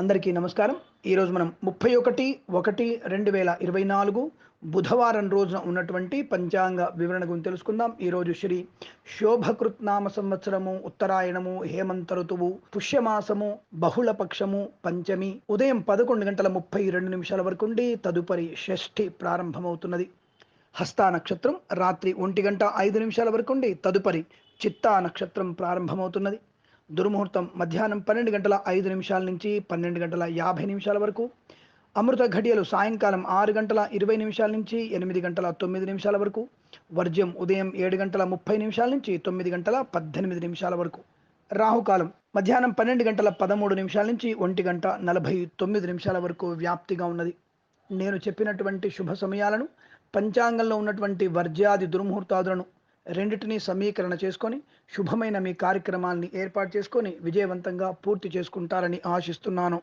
అందరికీ నమస్కారం. ఈరోజు మనం ముప్పై ఒకటి ఒకటి రెండు వేల ఇరవై నాలుగు బుధవారం రోజున ఉన్నటువంటి పంచాంగ వివరణ గురించి తెలుసుకుందాం. ఈరోజు శ్రీ శోభకృత్నామ సంవత్సరము ఉత్తరాయణము హేమంత ఋతువు పుష్యమాసము బహుళ పక్షము పంచమి ఉదయం పదకొండు గంటల ముప్పై రెండు నిమిషాల వరకు ఉండి తదుపరి షష్ఠి ప్రారంభమవుతున్నది. హస్తా నక్షత్రం రాత్రి ఒంటి గంట ఐదు నిమిషాల వరకు ఉండి తదుపరి చిత్తా నక్షత్రం ప్రారంభమవుతున్నది. దుర్ముహూర్తం మధ్యాహ్నం పన్నెండు గంటల ఐదు నిమిషాల నుంచి పన్నెండు గంటల యాభై నిమిషాల వరకు. అమృత ఘడియలు సాయంకాలం ఆరు గంటల ఇరవై నిమిషాల నుంచి ఎనిమిది గంటల తొమ్మిది నిమిషాల వరకు. వర్జ్యం ఉదయం ఏడు గంటల ముప్పై నిమిషాల నుంచి తొమ్మిది గంటల పద్దెనిమిది నిమిషాల వరకు. రాహుకాలం మధ్యాహ్నం పన్నెండు గంటల పదమూడు నిమిషాల నుంచి ఒంటి గంట నలభై తొమ్మిది నిమిషాల వరకు వ్యాప్తిగా ఉన్నది. నేను చెప్పినటువంటి శుభ సమయాలను పంచాంగంలో ఉన్నటువంటి వర్జ్యాది దుర్ముహూర్తాదులను రెండింటిని సమీకరణ చేసుకొని శుభమైన మీ కార్యక్రమాల్ని ఏర్పాటు చేసుకొని విజయవంతంగా పూర్తి చేసుకుంటారని ఆశిస్తున్నాను.